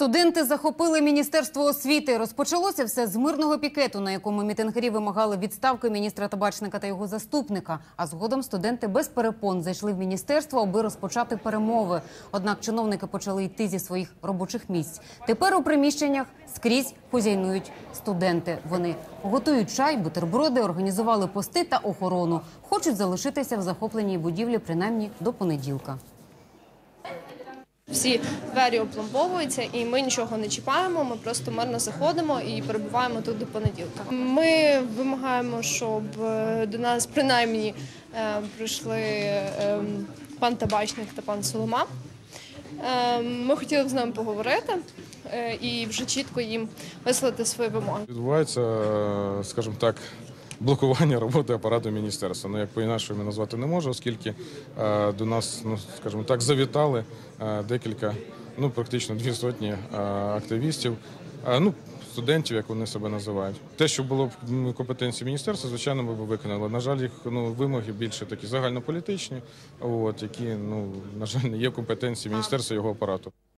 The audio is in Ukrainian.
Студенти захопили міністерство освіти. Розпочалося все з мирного пікету, на якому мітингарі вимагали відставки міністра табачника та його заступника. А згодом студенти без перепон зайшли в міністерство, аби розпочати перемови. Однак чиновники почали йти зі своїх робочих місць. Тепер у приміщеннях скрізь хозяйнують студенти. Вони готують чай, бутерброди, організували пости та охорону. Хочуть залишитися в захопленій будівлі принаймні до понеділка. Всі двері опломбовуються, і ми нічого не чіпаємо. Ми просто мирно заходимо і перебуваємо тут до понеділка. Ми вимагаємо, щоб е, до нас принаймні е, прийшли е, пан табачник та пан Солома. Ми хотіли б з ними поговорити і вже чітко їм висловити свої вимоги. Відбувається, скажімо так, блокування роботи апарату міністерства. Ну, як по-інакшому назвати не можу, оскільки е, до нас, ну, скажімо так, завітали е, декілька, ну, практично дві сотні е, активістів, е, ну, студентів, як вони себе називають. Те, що було б компетенції міністерства, звичайно, ми б виконали. На жаль, їх ну, вимоги більше такі загальнополітичні, от, які, ну, на жаль, не є в компетенції міністерства і його апарату.